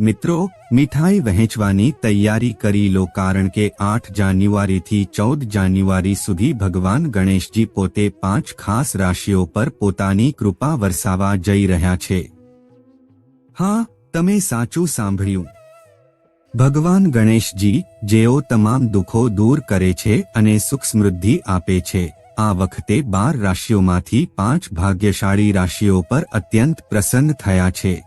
મિત્રો, મીઠાઈ વહેંચવાની તૈયારી કરી લો કારણ કે આઠ જાન્યુઆરીથી ચૌદ જાન્યુઆરી સુધી ભગવાન ગણેશજી પોતે પાંચ ખાસ રાશિઓ પર પોતાની કૃપા વરસાવા જઈ રહ્યા છે. હા, તમે સાચું સાંભળ્યું. ભગવાન ગણેશજી જેઓ તમામ દુઃખો દૂર કરે છે અને સુખ સમૃદ્ધિ આપે છે, આ વખતે બાર રાશિઓમાંથી પાંચ ભાગ્યશાળી રાશિઓ પર અત્યંત પ્રસન્ન થયા છે.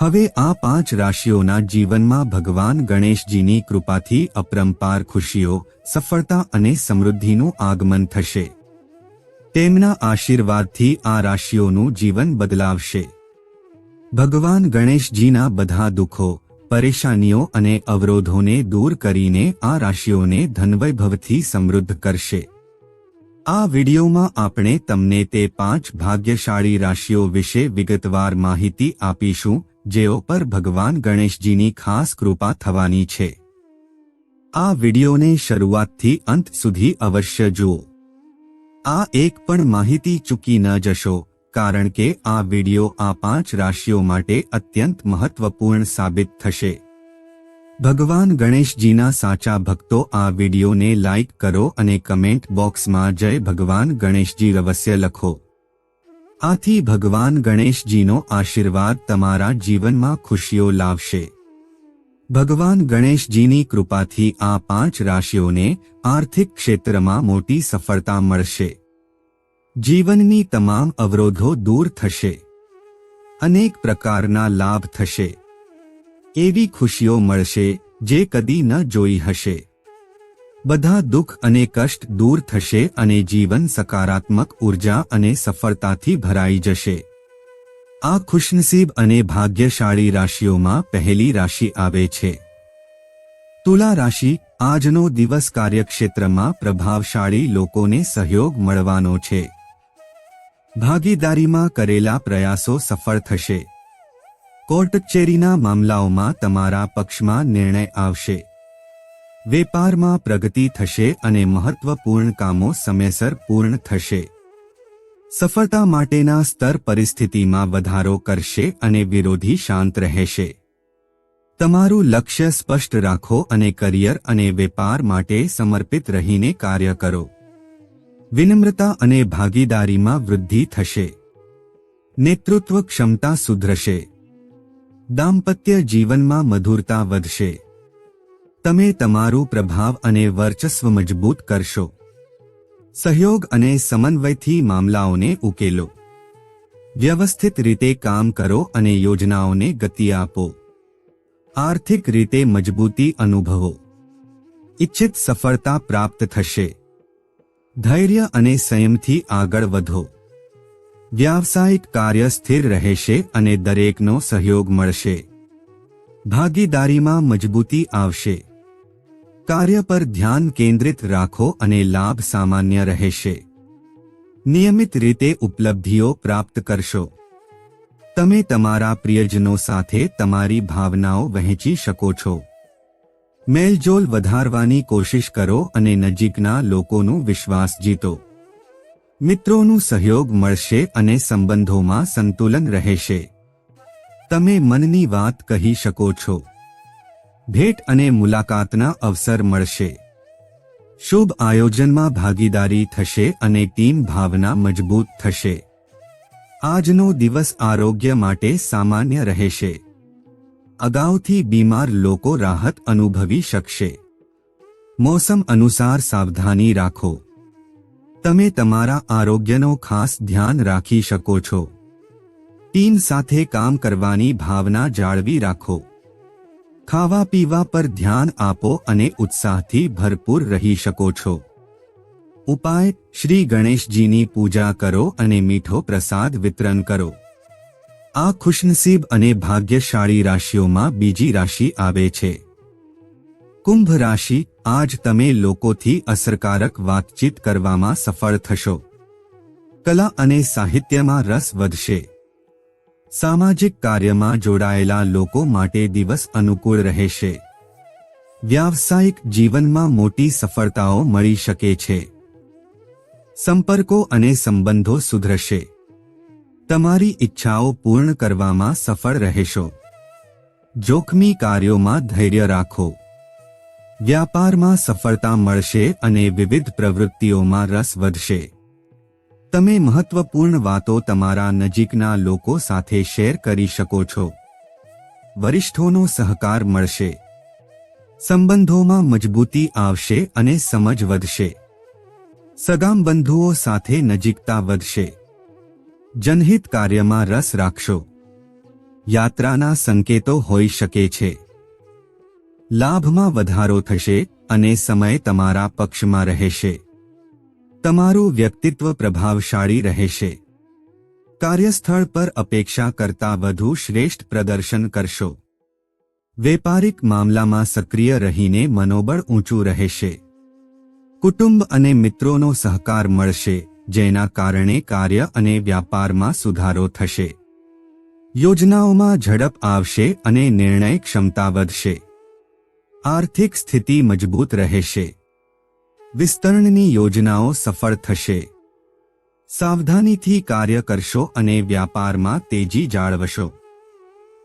હવે આ પાંચ રાશિઓના જીવનમાં ભગવાન ગણેશજીની કૃપાથી અપરંપાર ખુશીઓ, સફળતા અને સમૃદ્ધિનું આગમન થશે. તેમના આશીર્વાદથી આ રાશિઓનું જીવન બદલાવશે. ભગવાન ગણેશજીના બધા દુઃખો, પરેશાનીઓ અને અવરોધોને દૂર કરીને આ રાશિઓને ધનવૈભવથી સમૃદ્ધ કરશે. આ વિડિયોમાં આપણે તમને તે પાંચ ભાગ્યશાળી રાશિઓ વિશે વિગતવાર માહિતી આપીશું જેઓ પર ભગવાન ગણેશજીની ખાસ કૃપા થવાની છે. આ વિડિયોને શરૂઆતથી અંત સુધી અવશ્ય જુઓ. આ એક પણ માહિતી ચૂકી ન જશો, કારણ કે આ વિડિયો આ પાંચ રાશિઓ માટે અત્યંત મહત્વપૂર્ણ સાબિત થશે. ભગવાન ગણેશજીના સાચા ભક્તો આ વિડિયોને લાઇક કરો અને કમેન્ટ બોક્સમાં જય ભગવાન ગણેશજી રવસ્ય લખો. આથી ભગવાન ગણેશજીનો આશીર્વાદ તમારા જીવનમાં ખુશીઓ લાવશે. ભગવાન ગણેશજીની કૃપાથી આ પાંચ રાશિઓને આર્થિક ક્ષેત્રમાં મોટી સફળતા મળશે. જીવનની તમામ અવરોધો દૂર થશે. અનેક પ્રકારના લાભ થશે. એવી ખુશીઓ મળશે જે કદી ન જોઈ હશે. બધા દુઃખ અને કષ્ટ દૂર થશે અને જીવન સકારાત્મક ઊર્જા અને સફળતાથી ભરાઈ જશે. આ ખુશનસીબ અને ભાગ્યશાળી રાશિઓમાં પહેલી રાશિ આવે છે. તુલા રાશિ આજનો દિવસ કાર્યક્ષેત્રમાં પ્રભાવશાળી લોકોને સહયોગ મળવાનો છે. ભાગીદારીમાં કરેલા પ્રયાસો સફળ થશે. કોર્ટ કચેરીના મામલાઓમાં તમારા પક્ષમાં નિર્ણય આવશે. વેપારમાં પ્રગતિ થશે અને મહત્વપૂર્ણ કામો સમયસર પૂર્ણ થશે. સફળતા માટેના સ્તર પરિસ્થિતિમાં વધારો કરશે અને વિરોધી શાંત રહેશે. તમારું લક્ષ્ય સ્પષ્ટ રાખો અને કરિયર અને વેપાર માટે સમર્પિત રહીને કાર્ય કરો. વિનમ્રતા અને ભાગીદારીમાં વૃદ્ધિ થશે. નેતૃત્વ ક્ષમતા સુધરશે. દાંપત્ય જીવનમાં મધુરતા વધશે. તમે તમારું પ્રભાવ અને વર્ચસ્વ મજબૂત કરશો. સહયોગ અને સમન્વયથી મામલાઓને ઉકેલો. વ્યવસ્થિત રીતે કામ કરો અને યોજનાઓને ગતિ આપો. આર્થિક રીતે મજબૂતી અનુભવો. ઇચ્છિત સફળતા પ્રાપ્ત થશે. ધૈર્ય અને સંયમથી આગળ વધો. વ્યાવસાયિક કાર્ય સ્થિર રહેશે અને દરેકનો સહયોગ મળશે. ભાગીદારીમાં મજબૂતી આવશે. કાર્ય પર ધ્યાન કેન્દ્રિત રાખો અને લાભ સામાન્ય રહેશે. નિયમિત રીતે ઉપલબ્ધિઓ પ્રાપ્ત કરશો. તમે તમારા પ્રિયજનો સાથે તમારી ભાવનાઓ વહેંચી શકો છો. મેલજોલ વધારવાની કોશિશ કરો અને નજીકના લોકોનો વિશ્વાસ જીતો. મિત્રોનું સહયોગ મળશે અને સંબંધોમાં સંતુલન રહેશે. તમે મનની વાત કહી શકો છો. ભેટ અને મુલાકાતના અવસર મળશે. શુભ આયોજનમાં ભાગીદારી થશે અને ટીમ ભાવના મજબૂત થશે. આજનો દિવસ આરોગ્ય માટે સામાન્ય રહેશે. અગાઉથી બીમાર લોકો રાહત અનુભવી શકશે. મોસમ અનુસાર સાવધાની રાખો. તમે તમારા આરોગ્યનો ખાસ ધ્યાન રાખી શકો છો. ટીમ સાથે કામ કરવાની ભાવના જાળવી રાખો. ખાવા પીવા પર ધ્યાન આપો અને ઉત્સાહથી ભરપૂર રહી શકો છો. ઉપાય, શ્રી ગણેશજીની પૂજા કરો અને મીઠો પ્રસાદ વિતરણ કરો. આ ખુશનસીબ અને ભાગ્યશાળી રાશિઓમાં બીજી રાશિ આવે છે. કુંભ રાશિ, આજ તમે લોકોથી અસરકારક વાતચીત કરવામાં સફળ થશો. કલા અને સાહિત્યમાં રસ વધશે. સામાજિક કાર્યમાં જોડાયેલા લોકો માટે દિવસ અનુકૂળ રહેશે. વ્યાવસાયિક જીવનમાં મોટી સફળતાઓ મળી શકે છે. સંપર્કો અને સંબંધો સુધરશે. તમારી ઈચ્છાઓ પૂર્ણ કરવામાં સફળ રહેશો. જોખમી કાર્યોમાં ધૈર્ય રાખો. વ્યાપારમાં સફળતા મળશે અને વિવિધ પ્રવૃત્તિઓમાં રસ વધશે. તમે મહત્વપૂર્ણ વાતો તમારા નજીકના લોકો સાથે શેર કરી શકો છો. વરિષ્ઠોનો સહકાર મળશે. સંબંધોમાં મજબૂતી આવશે અને સમજ વધશે. સગામ બંધુઓ સાથે નજીકતા વધશે. જનહિત કાર્યમાં રસ રાખશો. યાત્રાના સંકેતો હોઈ શકે છે. લાભમાં વધારો થશે અને સમય તમારા પક્ષમાં રહેશે. તમારું વ્યક્તિત્વ પ્રભાવશાળી રહેશે. કાર્યસ્થળ પર અપેક્ષા કરતાં વધુ શ્રેષ્ઠ પ્રદર્શન કરશો. વેપારિક મામલામાં સક્રિય રહીને મનોબળ ઊંચું રહેશે. કુટુંબ અને મિત્રોનો સહકાર મળશે, જેના કારણે કાર્ય અને વ્યાપારમાં સુધારો થશે. યોજનાઓમાં ઝડપ આવશે અને નિર્ણય ક્ષમતા વધશે. આર્થિક સ્થિતિ મજબૂત રહેશે. વિસ્તરણની યોજનાઓ સફળ થશે. સાવધાનીથી કાર્ય કરશો અને વ્યાપારમાં તેજી જાળવશો.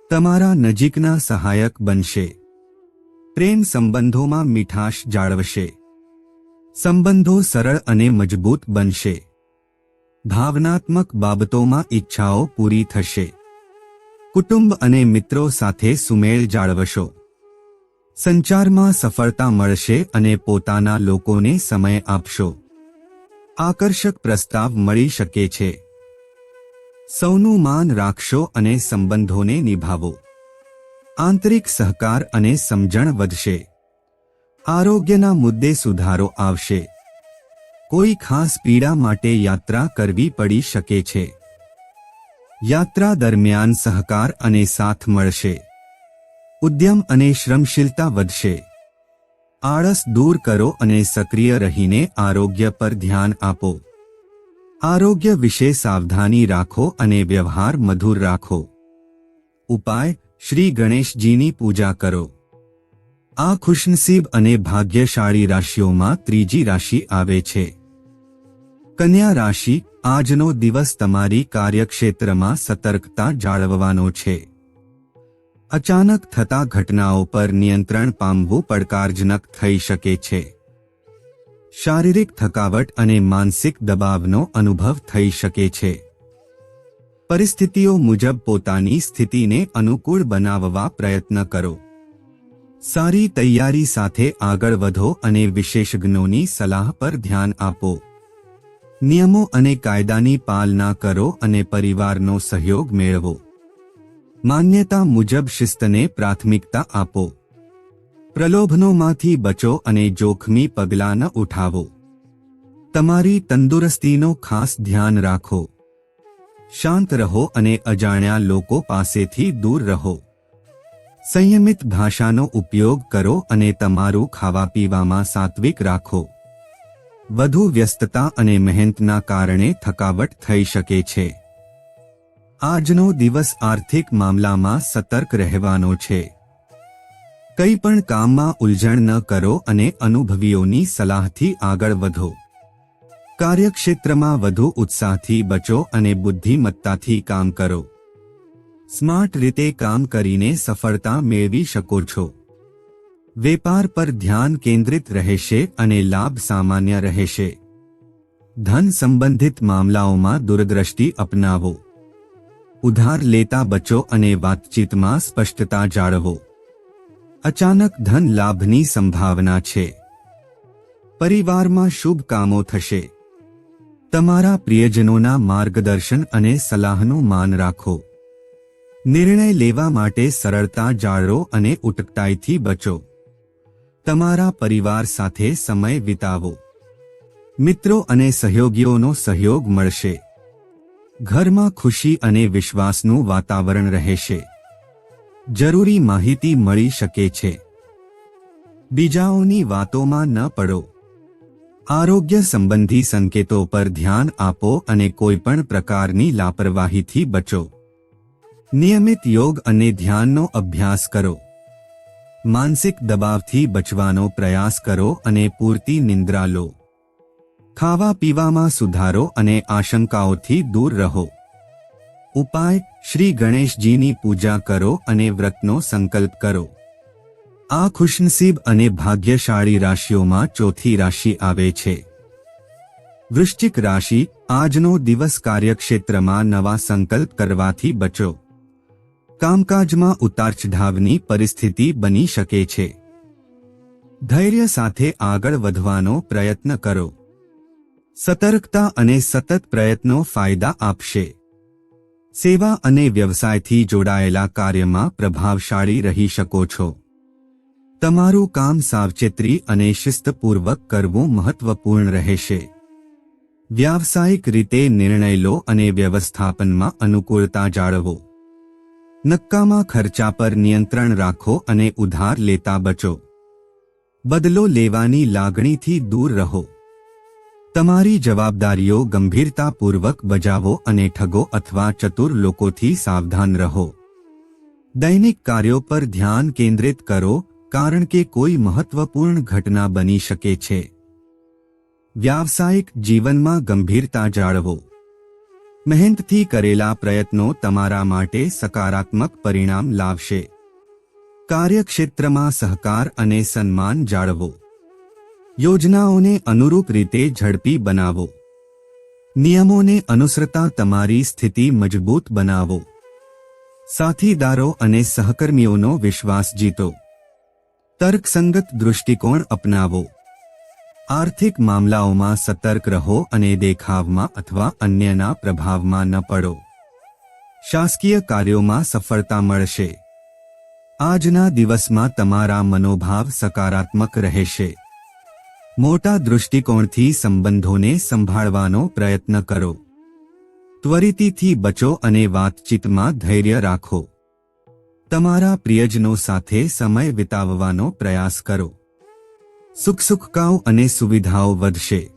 તમારા નજીકના સહાયક બનશે. પ્રેમ સંબંધોમાં મીઠાશ જાળવશે. સંબંધો સરળ અને મજબૂત બનશે. ભાવનાત્મક બાબતોમાં ઈચ્છાઓ પૂરી થશે. કુટુંબ અને મિત્રો સાથે સુમેળ જાળવશો. સંચારમાં સફળતા મળશે અને પોતાના લોકોને સમય આપશો. આકર્ષક પ્રસ્તાવ મળી શકે છે. સૌનું માન રાખશો અને સંબંધોને નિભાવો. આંતરિક સહકાર અને સમજણ વધશે. આરોગ્યના મુદ્દે સુધારો આવશે. કોઈ ખાસ પીડા માટે યાત્રા કરવી પડી શકે છે. યાત્રા દરમિયાન સહકાર અને સાથ મળશે. ઉદ્યમ અને શ્રમશીલતા વધશે. આળસ દૂર કરો અને સક્રિય રહીને આરોગ્ય પર ધ્યાન આપો. આરોગ્ય વિશે સાવધાની રાખો અને વ્યવહાર મધુર રાખો. ઉપાય, શ્રી ગણેશજીની પૂજા કરો. આ ખુશનસીબ અને ભાગ્યશાળી રાશિઓમાં ત્રીજી રાશિ આવે છે. કન્યા રાશિ, આજનો દિવસ તમારી કાર્યક્ષેત્રમાં સતર્કતા જાળવવાનો છે. અચાનક થતા ઘટનાઓ પર નિયંત્રણ પામવું પડકારજનક થઈ શકે છે. શારીરિક થકાવટ અને માનસિક દબાવનો અનુભવ થઈ શકે છે. પરિસ્થિતિઓ મુજબ પોતાની સ્થિતિને અનુકૂળ બનાવવા પ્રયત્ન કરો. સારી તૈયારી સાથે આગળ વધો અને વિશેષજ્ઞોની સલાહ પર ધ્યાન આપો. નિયમો અને કાયદાની પાલના કરો અને પરિવારનો સહયોગ મેળવો. માન્યતા મુજબ શિસ્તને પ્રાથમિકતા આપો. પ્રલોભનોમાંથી બચો અને જોખમી પગલાં ન ઉઠાવો. તમારી તંદુરસ્તીનો ખાસ ધ્યાન રાખો. શાંત રહો અને અજાણ્યા લોકો પાસેથી દૂર રહો. સંયમિત ભાષાનો ઉપયોગ કરો અને તમારું ખાવા પીવામાં સાત્વિક રાખો. વધુ વ્યસ્તતા અને મહેનતના કારણે થકાવટ થઈ શકે છે. આજનો દિવસ આર્થિક મામલામાં સતર્ક રહેવાનો છે. કંઈ પણ કામમાં ઉલઝણ ન કરો અને અનુભવીઓની સલાહથી આગળ વધો. કાર્યક્ષેત્રમાં વધુ ઉત્સાહથી બચો અને બુદ્ધિમત્તાથી કામ કરો. સ્માર્ટ રીતે કામ કરીને સફળતા મેળવી શકો છો. વેપાર પર ધ્યાન કેન્દ્રિત રહેશે અને લાભ સામાન્ય રહેશે. ધન સંબંધિત મામલાઓમાં દૂરદ્રષ્ટિ અપનાવો. ઉધાર લેતા બચો અને વાતચીતમાં સ્પષ્ટતા જાળવો. અચાનક ધન લાભની સંભાવના છે. પરિવારમાં શુભ કામો થશે. તમારા પ્રિયજનોના માર્ગદર્શન અને સલાહનું માન રાખો. નિર્ણય લેવા માટે સરળતા જાળવો અને ઉટકટાઈથી બચો. તમારા પરિવાર સાથે સમય વિતાવો. મિત્રો અને સહયોગીઓનો સહયોગ મળશે. ઘરમાં ખુશી અને વિશ્વાસનું વાતાવરણ રહેશે. જરૂરી માહિતી મળી શકે છે. બીજાઓની વાતોમાં ન પડો. આરોગ્ય સંબંધી સંકેતો પર ધ્યાન આપો અને કોઈપણ પ્રકારની લાપરવાહીથી બચો. નિયમિત યોગ અને ધ્યાનનો અભ્યાસ કરો. માનસિક દબાવથી બચવાનો પ્રયાસ કરો અને પૂરતી નિંદ્રા લો. ખાવા પીવામાં સુધારો અને આશંકાઓથી દૂર રહો. ઉપાય, શ્રી ગણેશજીની પૂજા કરો અને વ્રતનો સંકલ્પ કરો. આ ખુશનસીબ અને ભાગ્યશાળી રાશિઓમાં ચોથી રાશિ આવે છે. વૃશ્ચિક રાશિ, આજનો દિવસ કાર્યક્ષેત્રમાં નવા સંકલ્પ કરવાથી બચો. કામકાજમાં ઉતાર ચઢાવની પરિસ્થિતિ બની શકે છે. ધૈર્ય સાથે આગળ વધવાનો પ્રયત્ન કરો. સતર્કતા અને સતત પ્રયત્નો ફાયદા આપશે. સેવા અને વ્યવસાયથી જોડાયેલા કાર્યમાં પ્રભાવશાળી રહી શકો છો. તમારું કામ સાવચેતરી અને શિસ્તપૂર્વક કરવું મહત્વપૂર્ણ રહેશે. વ્યાવસાયિક રીતે નિર્ણય લો અને વ્યવસ્થાપનમાં અનુકૂળતા જાળવો. નક્કામાં ખર્ચા પર નિયંત્રણ રાખો અને ઉધાર લેતા બચો. બદલો લેવાની લાગણીથી દૂર રહો. તમારી જવાબદારીઓ ગંભીરતાપૂર્વક બજાવો અને ઠગો અથવા ચતુર લોકોથી સાવધાન રહો. દૈનિક કાર્યો પર ધ્યાન કેન્દ્રિત કરો, કારણ કે કોઈ મહત્વપૂર્ણ ઘટના બની શકે છે. વ્યાવસાયિક જીવનમાં ગંભીરતા જાળવો. મહેનતથી કરેલા પ્રયત્નો તમારા માટે સકારાત્મક પરિણામ લાવશે. કાર્યક્ષેત્રમાં સહકાર અને સન્માન જાળવો. યોજનાઓને અનુરૂપ રીતે ઝડપી બનાવો. નિયમોને અનુસરતા તમારી સ્થિતિ મજબૂત બનાવો. સાથીદારો અને સહકર્મીઓનો વિશ્વાસ જીતો. તર્કસંગત દૃષ્ટિકોણ અપનાવો. આર્થિક મામલાઓમાં સતર્ક રહો અને દેખાવમાં અથવા અન્યના પ્રભાવમાં ન પડો. શાસકીય કાર્યોમાં સફળતા મળશે. આજના દિવસમાં તમારા મનોભાવ સકારાત્મક રહેશે. મોટા દૃષ્ટિકોણથી સંબંધોને સંભાળવાનો પ્રયત્ન કરો. ત્વરિતીથી બચો અને વાતચીતમાં ધૈર્ય રાખો. તમારા પ્રિયજનો સાથે સમય વિતાવવાનો પ્રયાસ કરો. સુખ સુખકાઓ અને સુવિધાઓ વધશે.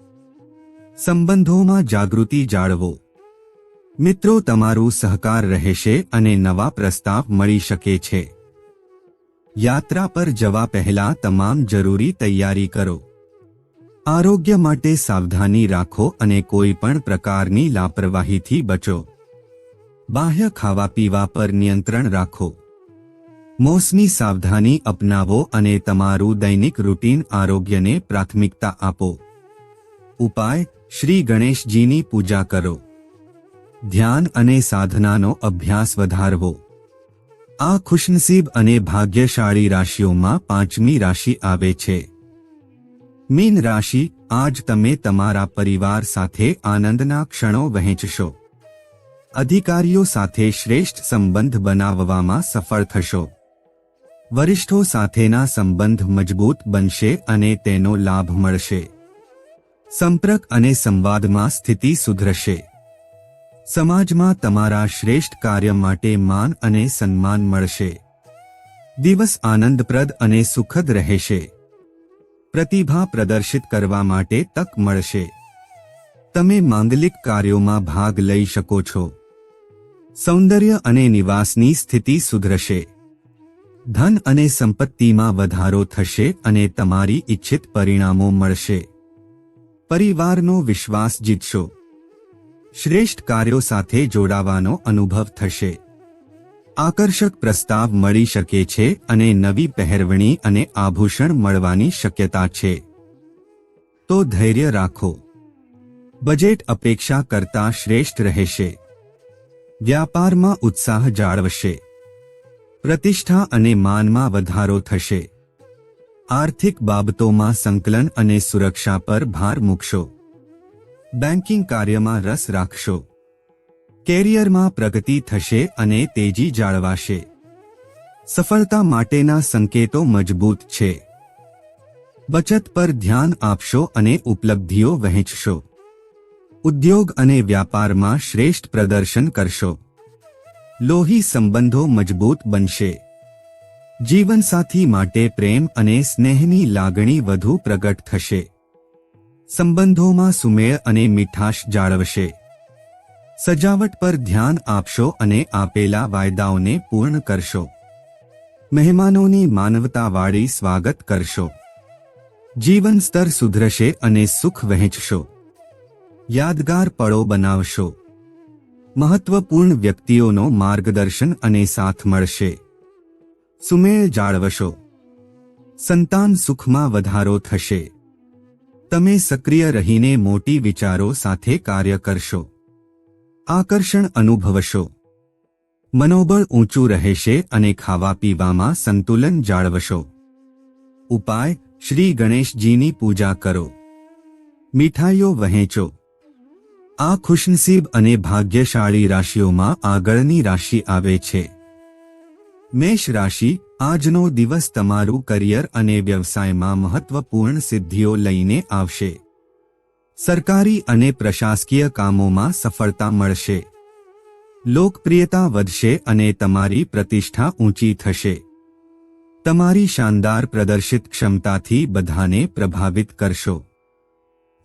સંબંધોમાં જાગૃતિ જાળવો. મિત્રો, તમારું સહકાર રહેશે અને નવા પ્રસ્તાવ મળી શકે છે. યાત્રા પર જવા પહેલા તમામ જરૂરી તૈયારી કરો. આરોગ્ય માટે સાવધાની રાખો અને કોઈ પણ પ્રકારની લાપરવાહીથી બચો. બાહ્ય ખાવા પીવા પર નિયંત્રણ રાખો. મોસમી સાવધાની અપનાવો અને તમારું દૈનિક રૂટીન આરોગ્યને પ્રાથમિકતા આપો. ઉપાય, શ્રી ગણેશજીની પૂજા કરો. ધ્યાન અને સાધનાનો અભ્યાસ વધારવો. આ ખુશનસીબ અને ભાગ્યશાળી રાશિઓમાં પાંચમી રાશિ આવે છે. મીન રાશિ, આજ તમે તમારા પરિવાર સાથે આનંદના ક્ષણો વહેંચશો. અધિકારીઓ સાથે શ્રેષ્ઠ સંબંધ બનાવવામાં સફળ થશો. વરિષ્ઠો સાથેના સંબંધ મજબૂત બનશે અને તેનો લાભ મળશે. સંપર્ક અને સંવાદમાં સ્થિતિ સુધરશે. સમાજમાં તમારા શ્રેષ્ઠ કાર્ય માટે માન અને સન્માન મળશે. દિવસ આનંદપ્રદ અને સુખદ રહેશે. પ્રતિભા પ્રદર્શિત કરવા માટે તક મળશે. તમે માંગલિક કાર્યોમાં ભાગ લઈ શકો છો. સૌંદર્ય અને નિવાસની સ્થિતિ સુધરશે. ધન અને સંપત્તિમાં વધારો થશે અને તમારી ઇચ્છિત પરિણામો મળશે. પરિવારનો વિશ્વાસ જીતશો. શ્રેષ્ઠ કાર્યો સાથે જોડાવાનો અનુભવ થશે. આકર્ષક પ્રસ્તાવ મળી શકે છે અને નવી પહેરવણી અને આભૂષણ મળવાની શક્યતા છે. તો ધૈર્ય રાખો. બજેટ અપેક્ષા કરતા શ્રેષ્ઠ રહેશે. વ્યાપારમાં ઉત્સાહ જાળવશે. પ્રતિષ્ઠા અને માનમાં વધારો થશે. આર્થિક બાબતોમાં સંકલન અને સુરક્ષા પર ભાર મૂકશો. બેન્કિંગ કાર્યમાં રસ રાખશો. કેરિયરમાં પ્રગતિ થશે અને તેજી જાળવાશે. સફળતા માટેના સંકેતો મજબૂત છે. બચત પર ધ્યાન આપશો અને ઉપલબ્ધિઓ વહેંચશો. ઉદ્યોગ અને વ્યાપારમાં શ્રેષ્ઠ પ્રદર્શન કરશો. લોહી સંબંધો મજબૂત બનશે. જીવનસાથી માટે પ્રેમ અને સ્નેહની લાગણી વધુ પ્રગટ થશે. સંબંધોમાં સુમેળ અને મીઠાશ જાળવશે. સજાવટ પર ધ્યાન આપશો અને આપેલા વાયદાઓને પૂર્ણ કરશો. મહેમાનોની માનવતાવાળી સ્વાગત કરશો. જીવન સ્તર સુધરશે અને સુખ વહેંચશો. યાદગાર પળો બનાવશો. મહત્વપૂર્ણ વ્યક્તિઓનો માર્ગદર્શન અને સાથ મળશે. સુમેળ જાળવશો. સંતાન સુખમાં વધારો થશે. તમે સક્રિય રહીને મોટી વિચારો સાથે કાર્ય કરશો. આકર્ષણ અનુભવશો. મનોબળ ઊંચું રહેશે અને ખાવા પીવામાં સંતુલન જાળવશો. ઉપાય, શ્રી ગણેશજીની પૂજા કરો. મીઠાઈઓ વહેંચો. આ ખુશનસીબ અને ભાગ્યશાળી રાશિઓમાં આગળની રાશિ આવે છે. મેષ રાશિ, આજનો દિવસ તમારું કરિયર અને વ્યવસાયમાં મહત્વપૂર્ણ સિદ્ધિઓ લઈને આવશે. સરકારી અને પ્રશાસકીય કામોમાં સફળતા મળશે. લોકપ્રિયતા વધશે અને તમારી પ્રતિષ્ઠા ઊંચી થશે. તમારી શાનદાર પ્રદર્શિત ક્ષમતાથી બધાને પ્રભાવિત કરશો.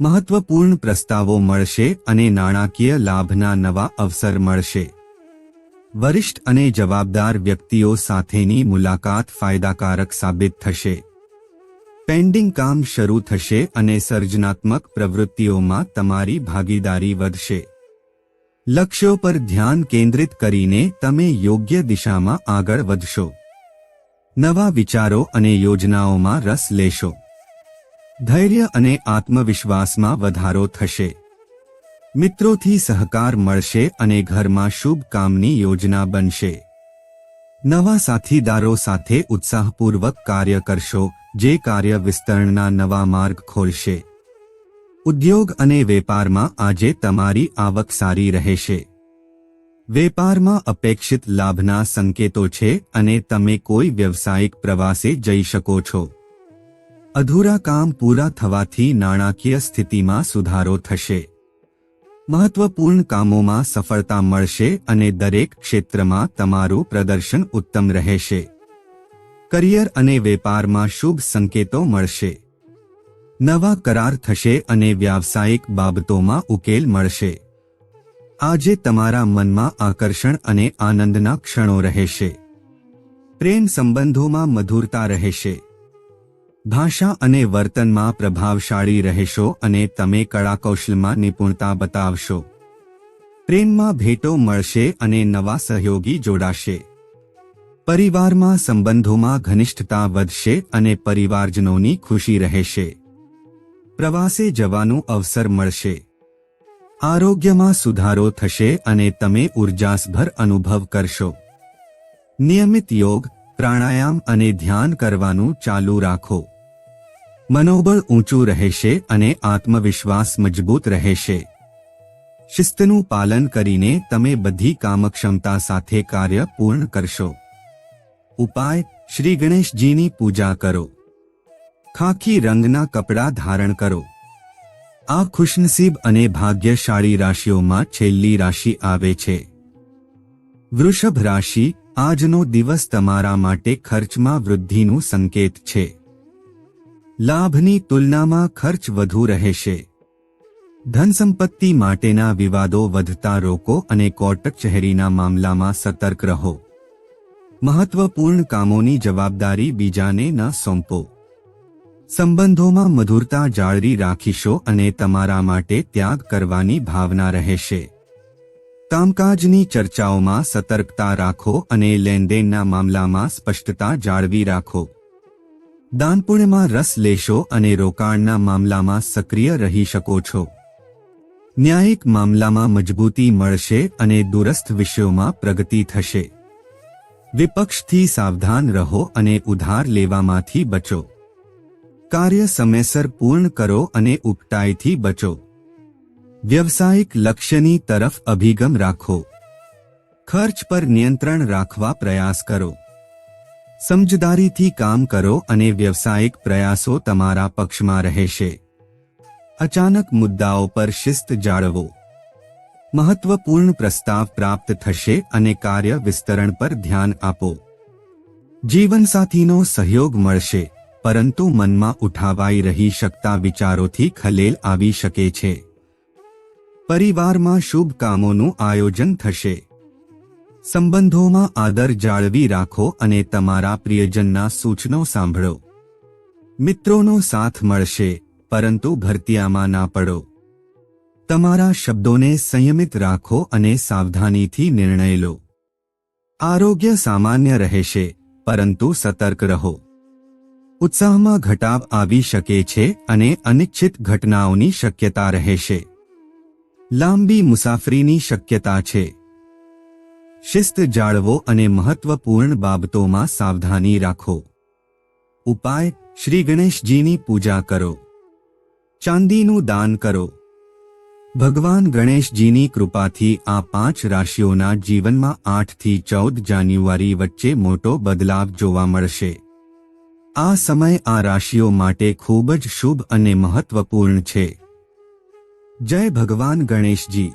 મહત્વપૂર્ણ પ્રસ્તાવો મળશે અને નાણાકીય લાભના નવા અવસર મળશે. વરિષ્ઠ અને જવાબદાર વ્યક્તિઓ સાથેની મુલાકાત ફાયદાકારક સાબિત થશે. પેન્ડિંગ કામ શરૂ થશે અને સર્જનાત્મક પ્રવૃત્તિઓમાં તમારી ભાગીદારી વધશે. લક્ષ્યો પર ધ્યાન કેન્દ્રિત કરીને તમે યોગ્ય દિશામાં આગળ વધશો. નવા વિચારો અને યોજનાઓમાં રસ લેશો. ધૈર્ય અને આત્મવિશ્વાસમાં વધારો થશે. મિત્રોથી સહકાર મળશે અને ઘરમાં શુભ કામની યોજના બનશે. નવા સાથીદારો સાથે ઉત્સાહપૂર્વક કાર્ય કરશો જે કાર્ય વિસ્તરણના નવા માર્ગ ખોલશે. ઉદ્યોગ અને વેપારમાં આજે તમારી આવક સારી રહેશે. વેપારમાં અપેક્ષિત લાભના સંકેતો છે અને તમે કોઈ વ્યવસાયિક પ્રવાસે જઈ શકો છો. અધૂરા કામ પૂરા થવાથી નાણાકીય સ્થિતિમાં સુધારો થશે. મહત્વપૂર્ણ કામોમાં સફળતા મળશે અને દરેક ક્ષેત્રમાં તમારું પ્રદર્શન ઉત્તમ રહેશે. કરિયર અને વેપારમાં શુભ સંકેતો મળશે. નવા કરાર થશે અને વ્યાવસાયિક બાબતોમાં ઉકેલ મળશે. આજે તમારા મનમાં આકર્ષણ અને આનંદના ક્ષણો રહેશે. પ્રેમ સંબંધોમાં મધુરતા રહેશે. ભાષા અને વર્તનમાં પ્રભાવશાળી રહેશો અને તમે કળાકૌશલમાં નિપુણતા બતાવશો. પ્રેમમાં ભેટો મળશે અને નવા સહયોગી જોડાશે. પરિવારમાં સંબંધોમાં ઘનિષ્ઠતા વધશે અને પરિવારજનોની ખુશી રહેશે. પ્રવાસે જવાનું અવસર મળશે. આરોગ્યમાં સુધારો થશે અને તમે ઉર્જાસભર અનુભવ કરશો. નિયમિત યોગ, પ્રાણાયામ અને ધ્યાન કરવાનું ચાલુ રાખો. મનોબળ ઊંચું રહેશે અને આત્મવિશ્વાસ મજબૂત રહેશે. શિસ્તનું પાલન કરીને તમે બધી કામક્ષમતા સાથે કાર્ય પૂર્ણ કરશો. ઉપાય, શ્રી ગણેશજીની પૂજા કરો. ખાખી રંગના કપડાં ધારણ કરો. આ ખુશનસીબ અને ભાગ્યશાળી રાશિઓમાં છેલ્લી રાશિ આવે છે. વૃષભ રાશિ, આજનો દિવસ તમારા માટે ખર્ચમાં વૃદ્ધિનું સંકેત છે. લાભની તુલનામાં ખર્ચ વધુ રહેશે. ધન સંપત્તિ માટેના વિવાદો વધતા રોકો અને કોર્ટક ચહેરીના મામલામાં સતર્ક રહો. મહત્વપૂર્ણ કામોની જવાબદારી બીજાને ન સોંપો. સંબંધોમાં મધુરતા જાળવી રાખીશો અને તમારા માટે ત્યાગ કરવાની ભાવના રહેશે. કામકાજની ચર્ચાઓમાં સતર્કતા રાખો અને લેનદેનના મામલામાં સ્પષ્ટતા જાળવી રાખો. દાનપુણ્યમાં રસ લેશો અને રોકાણના મામલામાં સક્રિય રહી શકો છો. ન્યાયિક મામલામાં મજબૂતી મળશે અને દૂરસ્થ વિષયોમાં પ્રગતિ થશે. વિપક્ષથી સાવધાન રહો અને ઉધાર લેવામાંથી બચો. કાર્ય સમયસર પૂર્ણ કરો અને ઉપટાઈથી બચો. વ્યવસાયિક લક્ષ્યની તરફ અભિગમ રાખો. ખર્ચ પર નિયંત્રણ રાખવા પ્રયાસ કરો. સમજદારીથી કામ કરો અને વ્યવસાયિક પ્રયાસો તમારા પક્ષમાં રહેશે. અચાનક મુદ્દાઓ પર શિસ્ત જાળવો. મહત્વપૂર્ણ પ્રસ્તાવ પ્રાપ્ત થશે અને કાર્ય વિસ્તરણ પર ધ્યાન આપો. જીવનસાથીનો સહયોગ મળશે, પરંતુ મનમાં ઉઠાવાઈ રહી શકતા વિચારોથી ખલેલ આવી શકે છે. પરિવારમાં શુભ કામોનું આયોજન થશે. સંબંધોમાં આદર જાળવી રાખો અને તમારા પ્રિયજનના સૂચનો સાંભળો. મિત્રોનો સાથ મળશે, પરંતુ ભરતિયામાં ના પડો. તમારા શબ્દોને સંયમિત રાખો અને સાવધાનીથી નિર્ણય લો. આરોગ્ય સામાન્ય રહેશે, પરંતુ સતર્ક રહો. ઉત્સાહમાં ઘટાવ આવી શકે છે અને અનિચ્છિત ઘટનાઓની શક્યતા રહેશે. લાંબી મુસાફરીની શક્યતા છે. શિસ્ત જાળવો અને મહત્વપૂર્ણ બાબતોમાં સાવધાની રાખો. ઉપાય, શ્રી ગણેશજીની પૂજા કરો. ચાંદીનું દાન કરો. ભગવાન ગણેશજીની કૃપાથી આ પાંચ રાશિઓના જીવનમાં આઠથી ચૌદ જાન્યુઆરી વચ્ચે મોટો બદલાવ જોવા મળશે. આ સમય આ રાશિઓ માટે ખૂબ જ શુભ અને મહત્વપૂર્ણ છે. જય ભગવાન ગણેશજી.